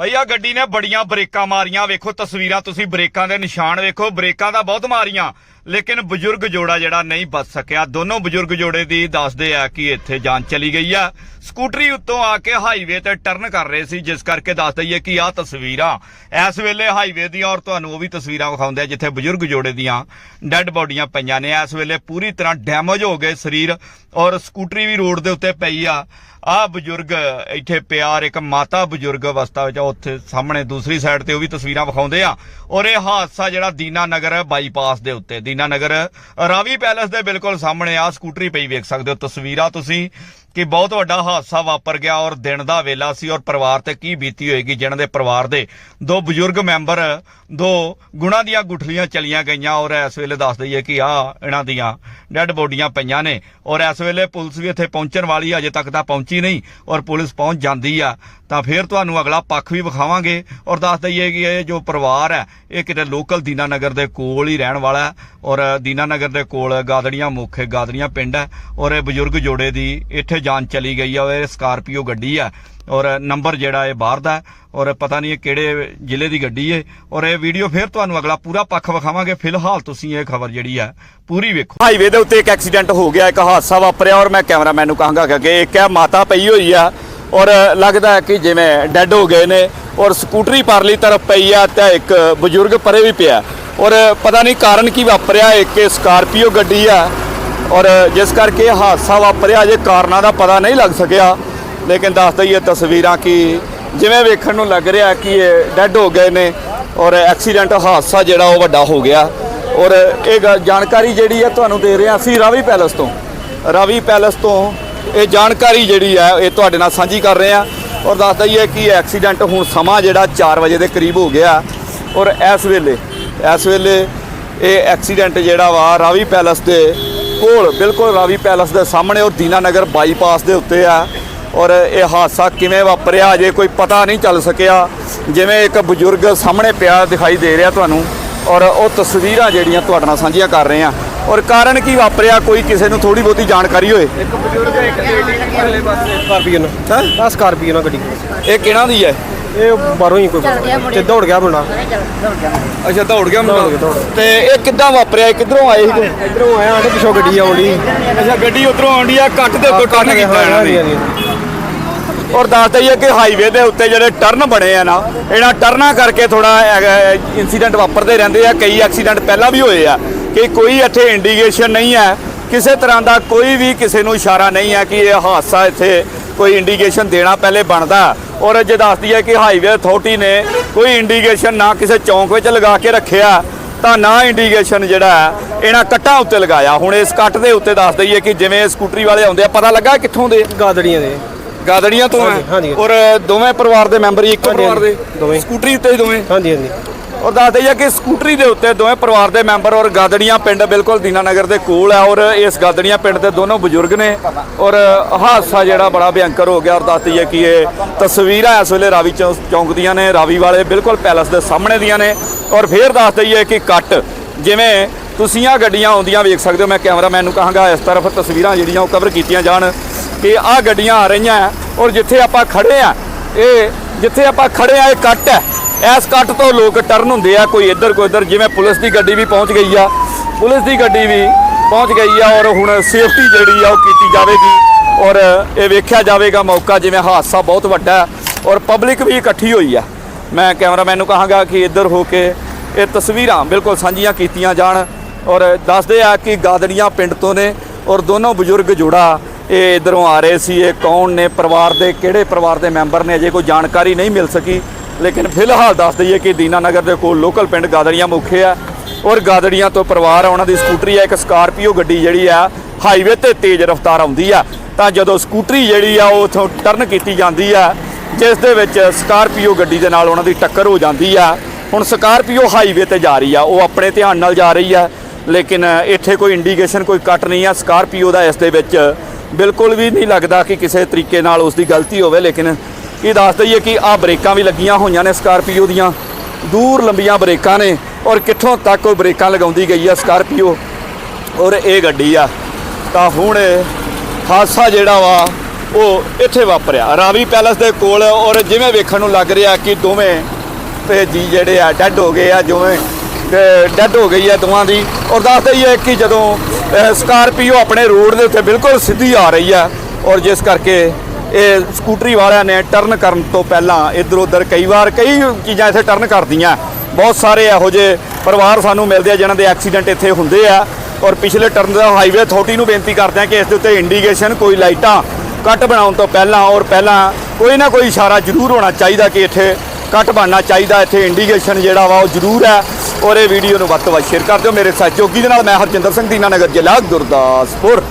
ਭਈਆ ਗੱਡੀ ਨੇ ਬੜੀਆਂ ਬ੍ਰੇਕਾਂ ਮਾਰੀਆਂ। ਵੇਖੋ ਤਸਵੀਰਾਂ, ਤੁਸੀਂ ਬ੍ਰੇਕਾਂ ਦੇ ਨਿਸ਼ਾਨ ਵੇਖੋ। ਬ੍ਰੇਕਾਂ ਦਾ ਬਹੁਤ ਮਾਰੀਆਂ। ਲੇਕਿਨ ਬਜ਼ੁਰਗ ਜੋੜਾ ਜਿਹੜਾ ਨਹੀਂ ਬਚ ਸਕਿਆ। ਦੋਨੋਂ ਬਜ਼ੁਰਗ ਜੋੜੇ ਦੀ ਦੱਸਦੇ ਆ ਕਿ ਇੱਥੇ ਜਾਨ ਚਲੀ ਗਈ ਆ। ਸਕੂਟਰੀ ਉੱਤੋਂ ਆ ਕੇ ਹਾਈਵੇ ਤੇ ਟਰਨ ਕਰ ਰਹੇ ਸੀ, ਜਿਸ ਕਰਕੇ ਦੱਸ ਦਈਏ ਕਿ ਆਹ ਤਸਵੀਰਾਂ, ਇਸ ਵੇਲੇ ਹਾਈਵੇ ਦੀਆਂ ਔਰ ਤੁਹਾਨੂੰ ਉਹ ਵੀ ਤਸਵੀਰਾਂ ਵਿਖਾਉਂਦੇ ਆ, ਜਿੱਥੇ ਬਜ਼ੁਰਗ ਜੋੜੇ ਦੀਆਂ ਡੈੱਡ ਬੋਡੀਆਂ ਪਈਆਂ ਨੇ। ਇਸ ਵੇਲੇ ਪੂਰੀ ਤਰ੍ਹਾਂ ਡੈਮੇਜ ਹੋ ਗਏ ਸਰੀਰ ਔਰ ਸਕੂਟਰੀ ਵੀ ਰੋਡ ਦੇ ਉੱਤੇ ਪਈ ਆ। ਆ ਬਜ਼ੁਰਗ ਇੱਥੇ ਪਿਆਰ ਇੱਕ ਮਾਤਾ ਬਜ਼ੁਰਗ ਅਵਸਥਾ ਵਿੱਚ ਉੱਥੇ ਸਾਹਮਣੇ ਦੂਸਰੀ ਸਾਈਡ ਤੇ ਉਹ ਵੀ ਤਸਵੀਰਾਂ ਵਿਖਾਉਂਦੇ ਆ। ਔਰ ਇਹ ਹਾਦਸਾ ਜਿਹੜਾ ਦੀਨਾ ਨਗਰ ਬਾਈਪਾਸ ਦੇ ਉੱਤੇ ਦੀਨਾ ਨਗਰ ਰਾਵੀ ਪੈਲੇਸ ਦੇ ਬਿਲਕੁਲ ਸਾਹਮਣੇ ਆ, ਸਕੂਟਰੀ ਪਈ ਵੇਖ ਸਕਦੇ ਹੋ ਤਸਵੀਰਾਂ ਤੁਸੀਂ। ਕਿ ਬਹੁਤ ਵੱਡਾ ਹਾਦਸਾ ਵਾਪਰ ਗਿਆ ਔਰ ਦਿਨ ਦਾ ਵੇਲਾ ਸੀ ਔਰ ਪਰਿਵਾਰ ਤੇ ਕੀ ਬੀਤੀ ਹੋਏਗੀ ਜਿਹਨਾਂ ਦੇ ਪਰਿਵਾਰ ਦੇ ਦੋ ਬਜ਼ੁਰਗ ਮੈਂਬਰ, ਦੋ ਗੁਣਾ ਦੀਆਂ ਗੁਠਲੀਆਂ ਚਲੀਆਂ ਗਈਆਂ ਔਰ ਇਸ ਵੇਲੇ ਦੱਸ ਦਈਏ ਕਿ ਆ ਇਹਨਾਂ ਦੀਆਂ ਡੈੱਡ ਬੋਡੀਆਂ ਪਈਆਂ ਨੇ ਔਰ ਇਸ ਵੇਲੇ ਪੁਲਿਸ ਵੀ ਇੱਥੇ ਪਹੁੰਚਣ ਵਾਲੀ ਅਜੇ ਤੱਕ ਤਾਂ ਪਹੁੰਚੀ ਨਹੀਂ ਔਰ ਪੁਲਿਸ ਪਹੁੰਚ ਜਾਂਦੀ ਆ। ਤਾਂ ਫਿਰ ਤੁਹਾਨੂੰ ਅਗਲਾ ਪੱਖ ਵੀ ਵਿਖਾਵਾਂਗੇ ਔਰ ਦੱਸ ਦਈਏ ਕਿ ਇਹ ਜੋ ਪਰਿਵਾਰ ਹੈ, ਇਹ ਕਿਤੇ ਲੋਕਲ ਦੀਨਾ ਨਗਰ ਦੇ ਕੋਲ ਹੀ ਰਹਿਣ ਵਾਲਾ ਹੈ ਔਰ ਦੀਨਾ ਨਗਰ ਦੇ ਕੋਲ ਗਾਦੜੀਆਂ ਮੁੱਖ, ਗਾਦੜੀਆਂ ਪਿੰਡ ਹੈ ਔਰ ਇਹ ਬਜ਼ੁਰਗ ਜੋੜੇ ਦੀ ਇੱਥੇ ਜਾਨ ਚਲੀ ਗਈ ਆ ਉਹ ਇਹ ਸਕਾਰਪੀਓ ਗੱਡੀ ਹੈ ਔਰ ਨੰਬਰ ਜਿਹੜਾ ਇਹ ਬਾਹਰ ਦਾ, ਔਰ ਪਤਾ ਨਹੀਂ ਇਹ ਕਿਹੜੇ ਜ਼ਿਲ੍ਹੇ ਦੀ ਗੱਡੀ ਹੈ ਔਰ ਇਹ ਵੀਡੀਓ ਫਿਰ ਤੁਹਾਨੂੰ ਅਗਲਾ ਪੂਰਾ ਪੱਖ ਵਿਖਾਵਾਂਗੇ। ਫਿਲਹਾਲ ਤੁਸੀਂ ਇਹ ਖਬਰ ਜਿਹੜੀ ਹੈ ਪੂਰੀ ਵੇਖੋ। ਹਾਈਵੇ ਦੇ ਉੱਤੇ ਇੱਕ ਐਕਸੀਡੈਂਟ ਹੋ ਗਿਆ, ਇੱਕ ਹਾਦਸਾ ਵਾਪਰਿਆ, ਔਰ ਮੈਂ ਕੈਮਰਾਮੈਨ ਨੂੰ ਕਹਾਂਗਾ ਕਿ ਇੱਕ ਹੈ, ਮਾਤਾ ਪਈ ਹੋਈ ਆ, ਔਰ ਲੱਗਦਾ ਕਿ ਜਿਵੇਂ ਡੈੱਡ ਹੋ ਗਏ ਨੇ, ਔਰ ਸਕੂਟਰੀ ਪਰਲੀ ਤਰਫ ਪਈ ਆ ਤੇ ਇੱਕ ਬਜ਼ੁਰਗ ਪਰੇ ਵੀ ਪਿਆ। ਔਰ ਪਤਾ ਨਹੀਂ ਕਾਰਨ ਕੀ ਵਾਪਰਿਆ, ਇੱਕ ਸਕਾਰਪੀਓ ਗੱਡੀ ਆ ਔਰ ਜਿਸ ਕਰਕੇ ਹਾਦਸਾ ਵਾਪਰਿਆ ਜੇ ਕਾਰਨਾਂ ਦਾ ਪਤਾ ਨਹੀਂ ਲੱਗ ਸਕਿਆ। ਲੇਕਿਨ ਦੱਸ ਦਈਏ ਤਸਵੀਰਾਂ ਕਿ ਜਿਵੇਂ ਵੇਖਣ ਨੂੰ ਲੱਗ ਰਿਹਾ ਕਿ ਇਹ ਡੈੱਡ ਹੋ ਗਏ ਨੇ ਔਰ ਐਕਸੀਡੈਂਟ ਹਾਦਸਾ ਜਿਹੜਾ ਉਹ ਵੱਡਾ ਹੋ ਗਿਆ। ਔਰ ਇਹ ਗ- ਜਾਣਕਾਰੀ ਜਿਹੜੀ ਹੈ ਤੁਹਾਨੂੰ ਦੇ ਰਹੇ ਹਾਂ ਅਸੀਂ ਰਾਵੀ ਪੈਲਸ ਤੋਂ। ਰਾਵੀ ਪੈਲਸ ਤੋਂ ਇਹ ਜਾਣਕਾਰੀ ਜਿਹੜੀ ਹੈ, ਇਹ ਤੁਹਾਡੇ ਨਾਲ ਸਾਂਝੀ ਕਰ ਰਹੇ ਹਾਂ। ਔਰ ਦੱਸ ਦਈਏ ਕਿ ਐਕਸੀਡੈਂਟ ਹੁਣ ਸਮਾਂ ਜਿਹੜਾ 4 ਵਜੇ ਦੇ ਕਰੀਬ ਹੋ ਗਿਆ। ਔਰ ਇਸ ਵੇਲੇ ਇਸ ਵੇਲੇ ਇਹ ਐਕਸੀਡੈਂਟ ਜਿਹੜਾ ਵਾ ਰਾਵੀ ਪੈਲਸ ਦੇ ਕੋਲ ਬਿਲਕੁਲ ਰਾਵੀ ਪੈਲਸ ਦੇ ਸਾਹਮਣੇ ਔਰ ਦੀਨਾ ਨਗਰ ਬਾਈਪਾਸ ਦੇ ਉੱਤੇ ਆ। ਔਰ ਇਹ ਹਾਦਸਾ ਕਿਵੇਂ ਵਾਪਰਿਆ ਅਜੇ ਕੋਈ ਪਤਾ ਨਹੀਂ ਚੱਲ ਸਕਿਆ। ਜਿਵੇਂ ਇੱਕ ਬਜ਼ੁਰਗ ਸਾਹਮਣੇ ਪਿਆ ਦਿਖਾਈ ਦੇ ਰਿਹਾ ਤੁਹਾਨੂੰ ਔਰ ਉਹ ਤਸਵੀਰਾਂ ਜਿਹੜੀਆਂ ਤੁਹਾਡੇ ਨਾਲ ਸਾਂਝੀਆਂ ਕਰ ਰਹੇ ਆ ਔਰ ਕਾਰਨ ਕੀ ਵਾਪਰਿਆ ਕੋਈ ਕਿਸੇ ਨੂੰ ਥੋੜੀ ਬਹੁਤੀ ਜਾਣਕਾਰੀ ਹੋਏ? ਇੱਕ ਬਜ਼ੁਰਗ ਇੱਕ ਲੇਡੀ ਅਗਲੇ ਪਾਸੇ ਸਕਾਰਪੀਓ ਨਾਲ ਹੈਂ? ਸਕਾਰਪੀਓ ਨਾਲ ਗੱਡੀ ਇਹ ਕਿਹਨਾਂ ਦੀ ਹੈ? ਇਹ ਬਾਹਰੋਂ ਹੀ ਕੋਈ ਤੇ ਦੌੜ ਗਿਆ ਮੁੰਡਾ। ਅੱਛਾ ਦੌੜ ਗਿਆ ਦੌੜ ਗਿਆ, ਦੌੜ ਤੇ ਇਹ ਕਿੱਦਾਂ ਵਾਪਰਿਆ? ਇਹ ਕਿੱਧਰੋਂ ਆਏ ਸੀ? ਇਧਰੋਂ ਆਇਆ ਆਂਡੇ ਪਿੱਛੋਂ ਗੱਡੀ ਆਉਂਦੀ। ਅੱਛਾ ਗੱਡੀ ਉਧਰੋਂ ਆਉਂਦੀ ਆ ਕੱਟ ਦੇ ਉੱਤੇ ਟਰਨ ਕੀਤਾ ਇਹਨਾਂ ਨੇ ਔਰ ਦੱਸ ਦਈਏ ਕਿ ਹਾਈਵੇ ਦੇ ਉੱਤੇ ਜਿਹੜੇ ਟਰਨ ਬਣੇ ਆ ਨਾ ਇਹਨਾਂ ਟਰਨਾਂ ਕਰਕੇ ਥੋੜਾ ਇਨਸੀਡੈਂਟ ਵਾਪਰਦੇ ਰਹਿੰਦੇ ਆ। ਕਈ ਐਕਸੀਡੈਂਟ ਪਹਿਲਾਂ ਵੀ ਹੋਏ ਆ ਕਿ ਕੋਈ ਇੱਥੇ ਇੰਡੀਕੇਸ਼ਨ ਨਹੀਂ ਹੈ। ਕਿਸੇ ਤਰ੍ਹਾਂ ਦਾ ਕੋਈ ਵੀ ਕਿਸੇ ਨੂੰ ਇਸ਼ਾਰਾ ਨਹੀਂ ਹੈ ਕਿ ਇਹ ਹਾਦਸਾ ਇੱਥੇ ਕੋਈ ਇੰਡੀਕੇਸ਼ਨ ਦੇਣਾ ਪਹਿਲੇ ਬਣਦਾ। ਔਰ ਜੇ ਦੱਸਦੀ ਹੈ ਕਿ ਹਾਈਵੇ ਅਥਾਰਟੀ ਨੇ ਕੋਈ ਇੰਡੀਕੇਸ਼ਨ ਨਾ ਕਿਸੇ ਚੌਂਕ ਵਿੱਚ ਲਗਾ ਕੇ ਰੱਖਿਆ ਤਾਂ ਨਾ ਇੰਡੀਕੇਸ਼ਨ ਜਿਹੜਾ ਹੈ, ਇਹਨਾਂ ਕੱਟਾਂ ਉੱਤੇ ਲਗਾਇਆ। ਹੁਣ ਇਸ ਕੱਟ ਦੇ ਉੱਤੇ ਦੱਸ ਦਈਏ ਕਿ ਜਿਵੇਂ ਸਕੂਟਰੀ ਵਾਲੇ ਆਉਂਦੇ ਆ ਪਤਾ ਲੱਗਾ ਕਿੱਥੋਂ ਦੇ? ਗਾਦੜੀਆਂ ਦੇ। ਗਾਦੜੀਆਂ ਤੋਂ ਹੈ। ਔਰ ਦੋਵੇਂ ਪਰਿਵਾਰ ਦੇ ਮੈਂਬਰ ਹੀ ਇੱਕੋ ਪਰਿਵਾਰ ਦੇ? ਦੋਵੇਂ। ਸਕੂਟਰੀ ਉੱਤੇ ਹੀ ਦੋਵੇਂ? ਹਾਂਜੀ ਹਾਂਜੀ। ਔਰ ਦੱਸ ਦਈਏ ਕਿ ਸਕੂਟਰੀ ਦੇ ਉੱਤੇ ਦੋਵੇਂ ਪਰਿਵਾਰ ਦੇ ਮੈਂਬਰ ਔਰ ਗਾਦੜੀਆਂ ਪਿੰਡ ਬਿਲਕੁਲ ਦੀਨਾਨਗਰ ਦੇ ਕੋਲ ਹੈ ਔਰ ਇਸ ਗਾਦੜੀਆਂ ਪਿੰਡ ਦੇ ਦੋਨੋਂ ਬਜ਼ੁਰਗ ਨੇ ਔਰ ਹਾਦਸਾ ਜਿਹੜਾ ਬੜਾ ਭਿਅੰਕਰ ਹੋ ਗਿਆ ਔਰ ਦੱਸ ਦਈਏ ਕਿ ਇਹ ਤਸਵੀਰਾਂ ਇਸ ਵੇਲੇ ਰਾਵੀ ਚੌ- ਚੌਂਕ ਦੀਆਂ ਨੇ, ਰਾਵੀ ਵਾਲੇ ਬਿਲਕੁਲ ਪੈਲਸ ਦੇ ਸਾਹਮਣੇ ਦੀਆਂ ਨੇ ਔਰ ਫੇਰ ਦੱਸ ਦਈਏ ਕਿ ਕੱਟ ਜਿਵੇਂ ਤੁਸੀਂ ਆ ਗੱਡੀਆਂ ਆਉਂਦੀਆਂ ਵੇਖ ਸਕਦੇ ਹੋ, ਮੈਂ ਕੈਮਰਾਮੈਨ ਨੂੰ ਕਹਾਂਗਾ ਇਸ ਤਰਫ ਤਸਵੀਰਾਂ ਜਿਹੜੀਆਂ ਉਹ ਕਵਰ ਕੀਤੀਆਂ ਜਾਣ ਕਿ ਆ ਗੱਡੀਆਂ ਆ ਰਹੀਆਂ ਔਰ ਜਿੱਥੇ ਆਪਾਂ ਖੜੇ ਆ ਇਹ ਜਿੱਥੇ ਆਪਾਂ ਖੜੇ ਆ ਇਹ ਕੱਟ ਹੈ। ਇਸ ਕੱਟ ਤੋਂ ਲੋਕ ਟਰਨ ਹੁੰਦੇ ਆ, ਕੋਈ ਇੱਧਰ ਕੋਈ ਇੱਧਰ ਜਿਵੇਂ ਪੁਲਿਸ ਦੀ ਗੱਡੀ ਵੀ ਪਹੁੰਚ ਗਈ ਆ। ਪੁਲਿਸ ਦੀ ਗੱਡੀ ਵੀ ਪਹੁੰਚ ਗਈ ਆ ਔਰ ਹੁਣ ਸੇਫਟੀ ਜਿਹੜੀ ਆ ਉਹ ਕੀਤੀ ਜਾਵੇਗੀ ਔਰ ਇਹ ਵੇਖਿਆ ਜਾਵੇਗਾ ਮੌਕਾ ਜਿਵੇਂ ਹਾਦਸਾ ਬਹੁਤ ਵੱਡਾ ਔਰ ਪਬਲਿਕ ਵੀ ਇਕੱਠੀ ਹੋਈ ਆ। ਮੈਂ ਕੈਮਰਾਮੈਨ ਨੂੰ ਕਹਾਂਗਾ ਕਿ ਇੱਧਰ ਹੋ ਕੇ ਇਹ ਤਸਵੀਰਾਂ ਬਿਲਕੁਲ ਸਾਂਝੀਆਂ ਕੀਤੀਆਂ ਜਾਣ ਔਰ ਦੱਸਦੇ ਆ ਕਿ ਗਾਦੜੀਆਂ ਪਿੰਡ ਤੋਂ ਨੇ ਔਰ ਦੋਨੋਂ ਬਜ਼ੁਰਗ ਜੋੜਾ ਇਹ ਇਧਰੋਂ ਆ ਰਹੇ ਸੀ। ਇਹ ਕੌਣ ਨੇ? ਪਰਿਵਾਰ ਦੇ ਕਿਹੜੇ ਪਰਿਵਾਰ ਦੇ ਮੈਂਬਰ ਨੇ? ਅਜੇ ਕੋਈ ਜਾਣਕਾਰੀ ਨਹੀਂ ਮਿਲ ਸਕੀ। ਲੇਕਿਨ ਫਿਲਹਾਲ ਦੱਸ ਦਈਏ ਕਿ ਦੀਨਾ ਨਗਰ ਦੇ ਕੋਲ ਲੋਕਲ ਪਿੰਡ ਗਾਦੜੀਆਂ ਮੁਖੇ ਆ ਔਰ ਗਾਦੜੀਆਂ ਤੋਂ ਪਰਿਵਾਰ ਉਹਨਾਂ ਦੀ ਸਕੂਟਰੀ ਆ, ਇੱਕ ਸਕਾਰਪੀਓ ਗੱਡੀ ਜਿਹੜੀ ਆ ਹਾਈਵੇ ਤੇ ਤੇਜ਼ ਰਫ਼ਤਾਰ ਆਉਂਦੀ ਆ। ਤਾਂ ਜਦੋਂ ਸਕੂਟਰੀ ਜਿਹੜੀ ਆ, ਉਹ ਉਥੋਂ ਟਰਨ ਕੀਤੀ ਜਾਂਦੀ ਆ, ਜਿਸ ਦੇ ਵਿੱਚ ਸਕਾਰਪੀਓ ਗੱਡੀ ਦੇ ਨਾਲ ਉਹਨਾਂ ਦੀ ਟੱਕਰ ਹੋ ਜਾਂਦੀ ਆ। ਹੁਣ ਸਕਾਰਪੀਓ ਹਾਈਵੇ ਤੇ ਜਾ ਰਹੀ ਆ, ਉਹ ਆਪਣੇ ਧਿਆਨ ਨਾਲ ਜਾ ਰਹੀ ਆ, ਲੇਕਿਨ ਇੱਥੇ ਕੋਈ ਇੰਡੀਕੇਸ਼ਨ ਕੋਈ ਕੱਟ ਨਹੀਂ ਆ। ਸਕਾਰਪੀਓ ਦਾ ਇਸ ਦੇ ਵਿੱਚ ਬਿਲਕੁਲ ਵੀ ਨਹੀਂ ਲੱਗਦਾ ਕਿ ਕਿਸੇ ਤਰੀਕੇ ਨਾਲ ਉਸ ਦੀ ਗਲਤੀ ਹੋਵੇ, ਲੇਕਿਨ ਇਹ ਦੱਸ ਦਈਏ ਕਿ ਆ ਬ੍ਰੇਕਾਂ ਵੀ ਲੱਗੀਆਂ ਹੋਈਆਂ ਨੇ ਸਕਾਰਪੀਓ ਦੀਆਂ। ਦੂਰ ਲੰਬੀਆਂ ਬ੍ਰੇਕਾਂ ਨੇ ਔਰ ਕਿੱਥੋਂ ਤੱਕ ਉਹ ਬ੍ਰੇਕਾਂ ਲਗਾਉਂਦੀ ਗਈ ਆ ਸਕਾਰਪੀਓ? ਔਰ ਇਹ ਗੱਡੀ ਆ, ਤਾਂ ਹੁਣ ਹਾਦਸਾ ਜਿਹੜਾ ਵਾ, ਉਹ ਇੱਥੇ ਵਾਪਰਿਆ। ਰਾਵੀ ਪੈਲਸ ਦੇ ਕੋਲ ਔਰ ਜਿਵੇਂ ਵੇਖਣ ਨੂੰ ਲੱਗ ਰਿਹਾ ਕਿ ਦੋਵੇਂ ਤੇ ਜੀ ਜਿਹੜੇ ਆ, ਡੈੱਡ ਹੋ ਗਏ ਆ, ਜਿਵੇਂ ਡੈੱਡ ਹੋ ਗਈ ਆ ਦੋਵਾਂ ਦੀ। ਔਰ ਦੱਸ ਹੀ ਕਿ ਜਦੋਂ ਸਕਾਰਪੀਓ ਆਪਣੇ ਰੋਡ ਦੇ ਉੱਤੇ ਬਿਲਕੁਲ ਸਿੱਧੀ ਆ ਰਹੀ ਆ, ਔਰ ਜਿਸ ਕਰਕੇ ਇਹ ਸਕੂਟਰੀ ਵਾਲਿਆਂ ਨੇ ਟਰਨ ਕਰਨ ਤੋਂ ਪਹਿਲਾਂ ਇੱਧਰ ਉੱਧਰ ਕਈ ਵਾਰ ਕਈ ਚੀਜ਼ਾਂ ਇੱਥੇ ਟਰਨ ਕਰਦੀਆਂ। ਬਹੁਤ ਸਾਰੇ ਇਹੋ ਜਿਹੇ ਪਰਿਵਾਰ ਸਾਨੂੰ ਮਿਲਦੇ ਆ ਜਿਨ੍ਹਾਂ ਦੇ ਐਕਸੀਡੈਂਟ ਇੱਥੇ ਹੁੰਦੇ ਆ। ਔਰ ਪਿਛਲੇ ਟਰਨ ਦਾ ਹਾਈਵੇ ਅਥਾਰਟੀ ਨੂੰ ਬੇਨਤੀ ਕਰਦੇ ਆ ਕਿ ਇਸ ਦੇ ਉੱਤੇ ਇੰਡੀਕੇਸ਼ਨ ਕੋਈ ਲਾਈਟਾਂ ਕੱਟ ਬਣਾਉਣ ਤੋਂ ਪਹਿਲਾਂ ਔਰ ਪਹਿਲਾਂ ਕੋਈ ਨਾ ਕੋਈ ਇਸ਼ਾਰਾ ਜ਼ਰੂਰ ਹੋਣਾ ਚਾਹੀਦਾ ਕਿ ਇੱਥੇ ਕੱਟ ਬਣਨਾ ਚਾਹੀਦਾ। ਇੱਥੇ ਇੰਡੀਕੇਸ਼ਨ ਜਿਹੜਾ ਵਾ ਉਹ ਜ਼ਰੂਰ ਹੈ। ਔਰ ਇਹ ਵੀਡੀਓ ਨੂੰ ਵੱਧ ਤੋਂ ਵੱਧ ਸ਼ੇਅਰ ਕਰ ਦਿਓ। ਮੇਰੇ ਸਹਿਯੋਗੀ ਦੇ ਨਾਲ ਮੈਂ ਹਰਜਿੰਦਰ ਸਿੰਘ ਦੀਨਾਨਗਰ ਜ਼ਿਲ੍ਹਾ ਗੁਰਦਾਸਪੁਰ।